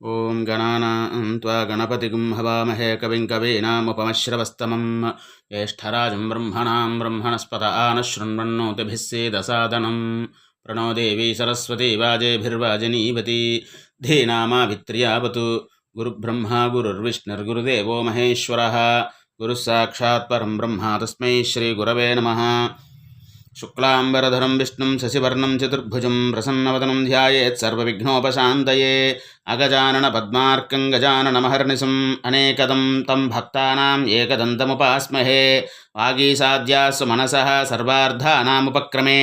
ఓం గణానా గణపతి హవామహే కవిం కవీనాముపమశ్రవస్తమం జ్యేష్ఠరాజం బ్రహ్మణా బ్రహ్మణస్పత ఆనశృణ్వన్నోతిభిస్సేదసాదనం ప్రణో దేవీ సరస్వతీ వాజేభిర్వాజనీవతి ధీనామావిత్ర్యావతు గురుబ్రహ్మా గురుర్విష్ణుర్గురుదేవో మహేశ్వర గురుస్సాక్షాత్ బ్రహ్మ తస్మై శ్రీగురవే నమ శుక్లాంబరధరం విష్ణుం శశివర్ణం చతుర్భుజం ప్రసన్నవదనం ధ్యాయేత్ సర్వవిఘ్నోపశాంతయే అగజానన పద్మార్కం గజాననమహర్నిశం అనేకదం తం భక్తానాం ఏకదంతముపాస్మహే వాగీసాధ్యాసు మనస సర్వార్థానాముపక్రమే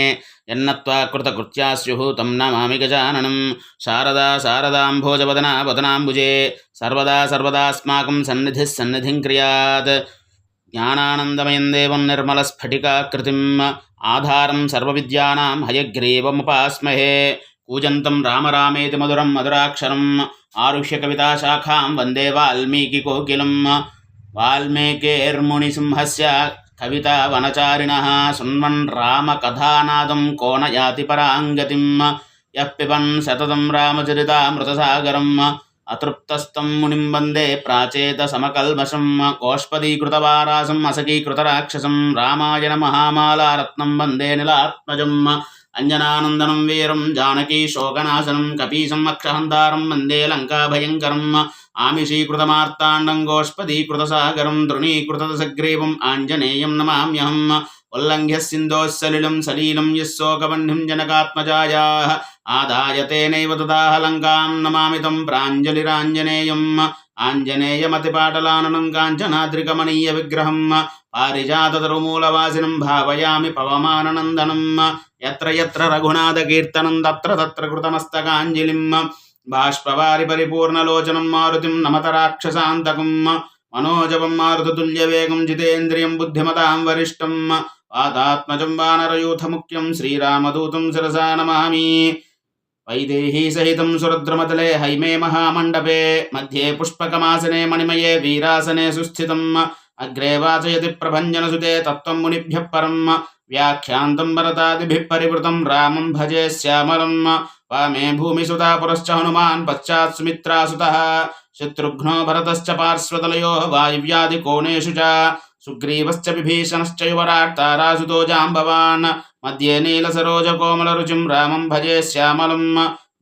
ఎన్నత్వాకృతకృత్యా స్యు తం నమామి గజాననం శారదా శారదాంభోజవదనా వదనాంబుజే సర్వదా సర్వదాస్మాకం సన్నిధిస్సన్నిధిం క్రియాత్ జ్ఞానానందమయం దేవం నిర్మలస్ఫటికాకృతిం ఆధారం సర్వవిద్యానాం హయగ్రీవముపాస్మహే కూజంతం రామరామేతి మధురం మధురాక్షరం ఆరుష్య కవితాశాఖాం వందే వాల్మీకి కోకిలం వాల్మీకేర్మునిసింహస్య కవిత వనచారిణ శృణ్వన్ రామ కథానాదం కోణయాతి పరాంగతిం యః పిబన్ సతతం రామచరితామృతసాగరం అతృప్తస్థం మునిం వందే ప్రాచేత సమకల్మషం ఓష్పదీకృతవారాసం అసకీకృతరాక్షసం రామాయణ మహామాలారత్నం వందే నిలాత్మజం అంజనానందనం వీరం జానకీ శోకనాశనం కపీశం అక్షహంతారం వందే లంకాభయంకరం ఆమిషీకృతమార్తాండం గోష్పదీకృతసాగరం తృణీకృతదశగ్రీవం ఆంజనేయం నమామ్యహం उल्लङ्घ्य सिन्धोः सलिलं सलीलं यः शोकवह्निं जनकात्मजायाः आदाय तेनैव तदाह लङ्कां नमामि तं प्राञ्जलिराञ्जनेयम् आञ्जनेयमतिपाटलाननं काञ्चनाद्रिकमणीयविग्रहं पारिजाततरुमूलवासिनं भावयामि पवमाननन्दनं यत्र यत्र रघुनाथकीर्तनं तत्र तत्र कृतमस्तकाञ्जलिं बाष्पवारि परिपूर्णलोचनं मारुतिं नमत राक्षसान्तकं मनोजवं मारुततुल्यवेगं जितेन्द्रियं बुद्धिमतां పాదాత్మజం వానరయూథముఖ్యం శ్రీరామదూతం శిరసా నమామి. వైదేహీ సహితం సురద్రమతలే హైమే మహామండపే. మధ్యే పుష్పకమాసనే మణిమయే వీరాసనే సుస్థితం. అగ్రే వాచయతి ప్రభంజనసుతే తత్వం మునిభ్య పరం. వ్యాఖ్యాంతం భరతాదిభిః పరివృతం. రామం భజే శ్యామలం. వామే భూమిసుతా పురశ్చ హనుమాన్ పశ్చాత్ సుమిత్రాసుతః. శత్రుఘ్నో భరతశ్చ పార్శ్వతలయోः వాయువ్యాదికోణేషు చ. సుగ్రీవశ్చ విభీషణశ్చ యువరాక్తా రాసుతో జాంబవాన్ మధ్యే నీల సరోజ కోమల రుచిం రామం భజే శ్యామలం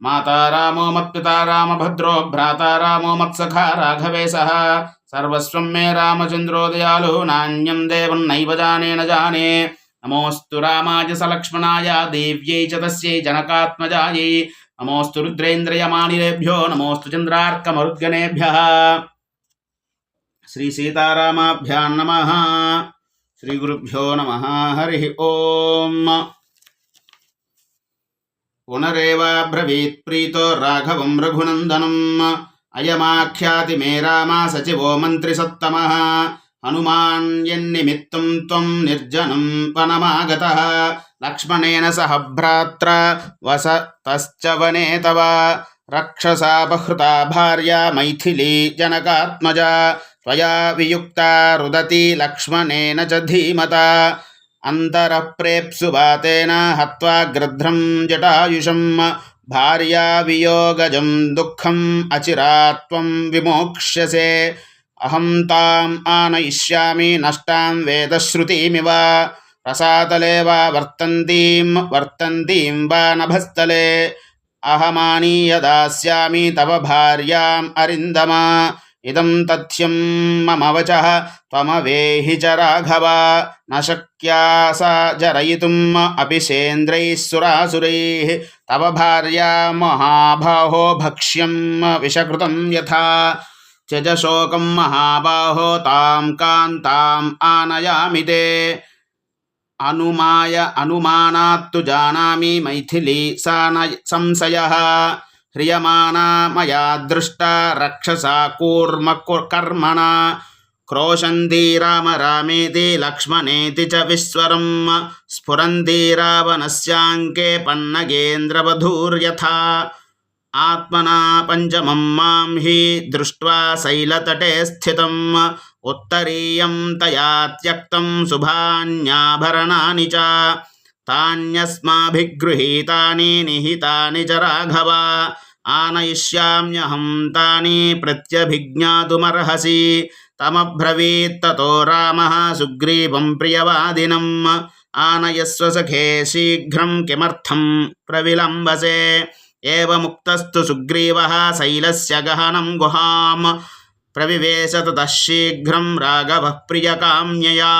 మాతా రామో మత్పితా రామభద్రో భ్రాతా రామో మత్సఖా రాఘవేశ సర్వస్వం మే రామచంద్రోదయాలు నాణ్యం దేవన్నైవ జానేన జానే నమోస్తు రామాయ సలక్ష్మణాయ దేవ్యై చ తస్యై జనకాత్మజాయై నమోస్తు రుద్రేంద్రయమానిరేభ్యో నమోస్తు చంద్రార్కమరుద్గణేభ్య శ్రీ సీతారామాభ్యాం నమ. శ్రీ గురుభ్యో నమ. హరి ఓం. పునరేవాబ్రవీత్ ప్రీతో రాఘవం రఘునందనం. అయమాఖ్యాతి మే రామ సచివో మంత్రి సత్తమ. హనుమాన్యన్నిమిత్తం త్వం నిర్జనం వనమాగత. లక్ష్మణేన సహ భ్రాత్ర వసతశ్చ వనే తవ రక్షసాపహృతా భార్య మైథిలీ జనకాత్మజ త్వయా వియుక్త రుదతి లక్ష్మణేన చ ధీమత అంతరప్రేప్సు వాతేన హత్వా గ్రధ్రం జటాయుషం భార్యా వియోగజం దుఃఖం అచిరాత్వం విమోక్ష్యసే అహం తాం ఆనయిష్యామి నష్టాం వేదశ్రుతిమివ రసాతలే వా వర్తంతీం వర్తంతీం వా నభస్థలే अहमानीय दास्यामि तव भार्याम् अरिन्दमा। इदं तथ्यं मम वचः, त्वमवेहि च राघव। न शक्या सा जरयितुम् अपि सेन्द्रैः तव भार्या महाबाहो भक्ष्यं विषकृतं यथा। त्यज शोकं महाबाहो तां कान्ताम् आनयामि ते। అనుమాయ అనుమానాత్తు జానామి మైథిలీ సా సంశయ. హ్రియమానా మయా దృష్ట రక్షసా కూర్మ కర్మణ. క్రోశందీ రామ రామేతి లక్ష్మణేతి చ విశ్వరం. స్ఫురందీ రావణస్యాంకే పన్నగేంద్రవధూర్యథా. ఆత్మనా పంచమం మాం హి దృష్ట్వా శైలతటే స్థితం. उत्तरीयं तया त्यक्तं शुभान्याभरणानि च तान्यस्माभिगृहीतानि निहितानि च राघव आनयिष्याम्यहं तानि प्रत्यभिज्ञातुमर्हसि तमब्रवीत्ततो रामः सुग्रीवं प्रियवादिनम् आनयस्व सखे शीघ्रं किमर्थं प्रविलम्बसे एवमुक्तस्तु सुग्रीवः शैलस्य गहनं गुहाम् ప్రవివేశ తతः శీఘ్రం రాఘవः ప్రియకామ్యయా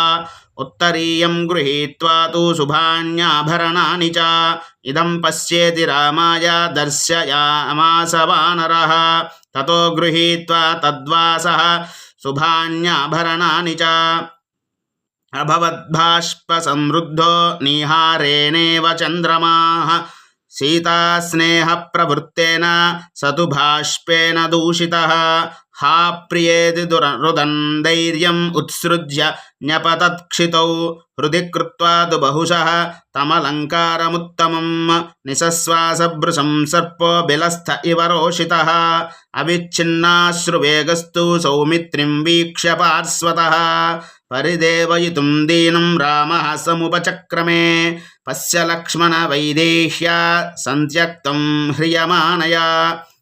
ఉత్తరీయం గృహీత్వా తు శుభాన్యాభరణాని చ ఇదం పశ్యేతి రామాయ దర్శయామాస వానరः తతో గృహీత్వా తద్వాసः శుభాన్యాభరణాని చ అభవద్భాష్పసమృద్ధో నిహారేణేవ చంద్రమాः సీతాస్నేహప్రవృత్తేన సతు బాష్పేన దూషితः హా ప్రియేతి దుర రుదన్ ధైర్యం ఉత్సృజ్య న్యపతత్క్షితౌ హృది కృత్వా తు బహుశः తమలంకారముత్తమం నిశశ్వాసభృశం సర్పో బిలస్థ ఇవ రోషితः అవిచ్ఛిన్నాశ్రువేగస్తు సౌమిత్రిం వీక్ష్య పార్శ్వతः పరిదేవయితుం దీనం రామः సముపచక్రమే పశ్య లక్ష్మణ వైదేహ్యా సంత్యక్తం హ్రియమానయా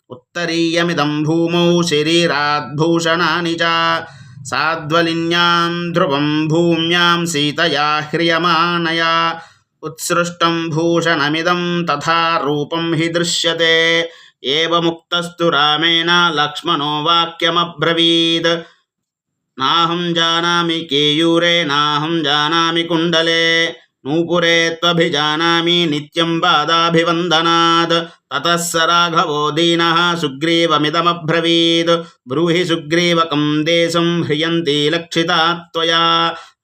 ఉత్తరీయమిదం భూమౌ శరీరాద్భూషణాని చ సాధ్వలిన్యాం ధ్రువం భూమ్యాం సీతయా హ్రియమానయా ఉత్సృష్టం భూషణమిదం తథా రూపం హి దృశ్యతే ఏవముక్తస్తు రామేణ లక్ష్మణో వాక్యమబ్రవీద్ నాహం జానామి కేయూరే నాహం జానామి కుండలే నూపురే త్వభిజానామి నిత్యం పాదాభివందనాద్ తతः స రాఘవో దీనः సుగ్రీవమిదమబ్రవీద్ బ్రూహి సుగ్రీవకం దేశం హ్రియంతి లక్షితా త్వయా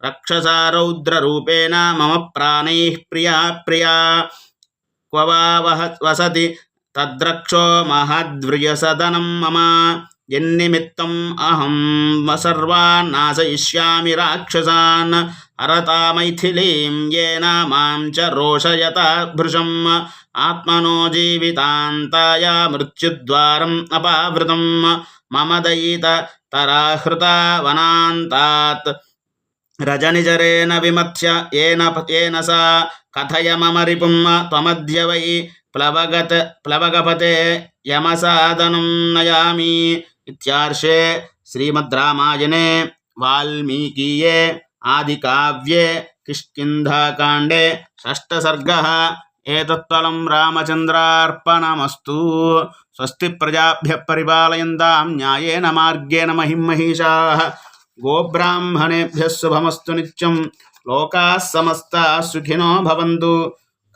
రక్షసా రౌద్రరూపేణ మమ ప్రాణైः ప్రియా ప్రియా క్వ వా వహ వసతి తద్రక్షో మహద్వ్రియసదనం మమ యన్నిమిత్తం అహం సర్వాన్ నాశయిష్యామి రాక్షసాన్ హరతా మైథిలీం येन మాం చ రోషయత భృశం ఆత్మనో జీవితాంతాయ మృత్యుద్వారం అపావృతం మమ దయిత తరాహృత వనాంతాత్ రజనిజరేణ విమథ్య ఏన ఏన సా కథయ మమ రిపుం త్వమద్య వై ప్లవగత ప్లవగపతే యమసాదనం నయామి ఇత్యార్షే శ్రీమద్రామాయణే వాల్మీకీయే ఆదికావ్యే కిష్కింధాకాండే షష్టసర్గः ఏతత్తలం రామచంద్రార్పణమస్తు స్వస్తి ప్రజాభ్య పరిపాలయంతాం న్యాయేన మార్గేణ మహిమహిషా గోబ్రాహ్మణేభ్య శుభమస్తు నిత్యం లోకా సమస్త సుఖినో భవంతు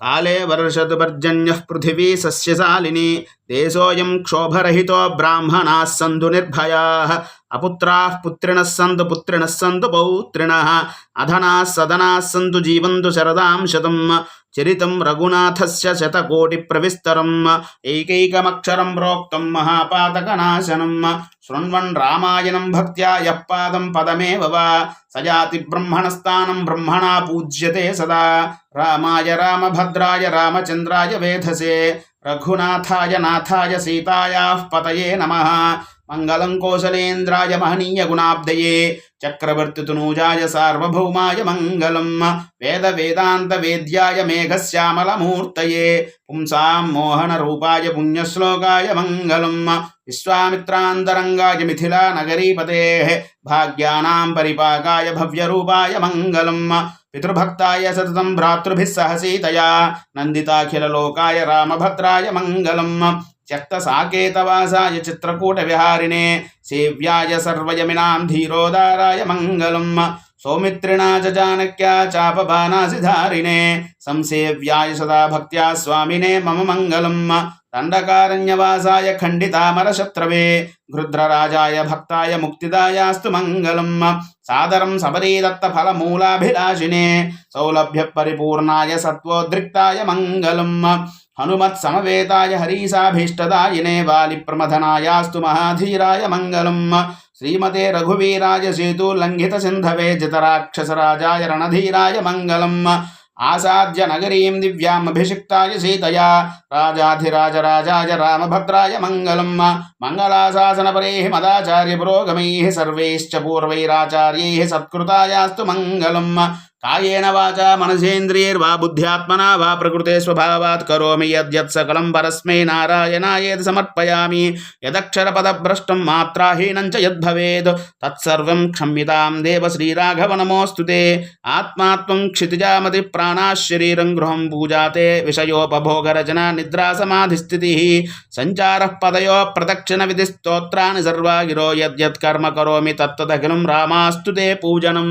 కాలే వర్షతు పర్జన్యः పృథివీ సస్యశాలిని దేశోऽयं క్షోభరహితో బ్రాహ్మణాः సంతు నిర్భయాः అపుత్రాः పుత్రిణः సంతు పుత్రిణः సంతు పౌత్రిణः అధనాः సదనాः సంతు జీవంతు శరదాం శతం చరితం రఘునాథస్య శతకోటి ప్రవిస్తరం ఏకైకమక్షరం ప్రోక్తం మహాపాతకనాశనం శృణ్వన్ రామాయణం భక్త్యా యః పాదం పదమేవ వా. సజాతి బ్రహ్మణస్థానం బ్రహ్మణా పూజ్యతే సదా. రామాయ రామభద్రాయ రామచంద్రాయ వేధసే. రఘునాథాయ నాథాయ సీతాయాః పతయే నమః. మంగళం కోసలేంద్రాయ మహనీయ గుణాబ్దయే చక్రవర్తితనూజాయ సార్వభౌమాయ మంగళం వేద వేదాంత వేద్యాయ మేఘశ్యామలమూర్తయే. పుంసాం మోహన రూపాయ పుణ్యశ్లోకాయ మంగళం విశ్వామిత్రాంతరంగాయ మిథిలా నగరీపతే భాగ్యానాం పరిపాకాయ భవ్యరూపాయ మంగళం పితృభక్తాయ సతతం భ్రాతృభిः సీతయా నందితాఖిలలోకాయ రామభద్రాయ మంగళం త్యక్తసాకేతవాసాయ చిత్రకూటవిహారిణే సేవ్యాయ సర్వయమినాం ధీరోదారాయ మంగళం సౌమిత్రిణా చ జానక్యా చాపబానాసిధారిణే సంసేవ్యాయ సదా భక్త్యా స్వామినే మమ మంగళం. దండకారణ్యవాసాయ ఖండితామరశత్రవే. గృధ్రరాజాయ భక్తాయ ముక్తిదాయాస్తు మంగళం. సాదరం సబరీదత్త ఫలమూలాభిలాషినే సౌలభ్య పరిపూర్ణాయ సత్వోద్రిక్తాయ మంగళం. హనుమత్ సమవేతాయ హరీసాభీష్టదాయినే వాలిప్రమథనాయాస్తు మహాధీరాయ మంగళం. శ్రీమతే రఘువీరాయ సేతుల్లంఘిత సింధవే జితరాక్షసరాజాయ రణధీరాయ మంగళం. ఆసాద్య నగరీం దివ్యామభిషిక్తాయ సీతయా రాజాధిరాజరాజాయ రామభద్రాయ మంగళం. మంగళాశాసనపరైः మదాచార్య పురోగమై సర్వైశ్చ పూర్వైరాచార్యై సత్కృతాయాస్తు మంగళం. కాయేన వాచ మనసేంద్రియర్వా బుద్ధ్యాత్మనా వా ప్రకృతే స్వభావాత్ కరోమి యద్యత్ సకలం పరస్మై నారాయణాయేది సమర్పయామి. యదక్షరపదభ్రష్టం మాత్రాహీనం చ యద్భవేద్ తత్సర్వం క్షమ్యతాం దేవ శ్రీరాఘవ నమోऽस्तु ते ఆత్మాత్మం క్షితిజామతి ప్రాణాశరీరం గృహం పూజాతే విషయోపభోగరచన నిద్రాసమాధిస్థితి. సంచార పదయో ప్రదక్షిణ విధి స్తోత్రాన్ని సర్వాగిరో యద్యత్ కర్మ కరోమి తత్తదఖిలం రామాస్తు పూజనం.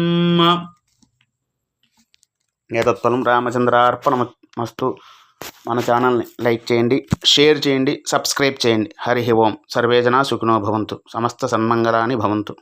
ఏతత్ఫలం రామచంద్రార్పణమస్తు మన ఛానల్ని లైక్ చేయండి షేర్ చేయండి సబ్స్క్రైబ్ చేయండి. హరి ఓం. సర్వేజన సుఖినో భవంతు. సమస్త సన్మంగళాని భవంతు.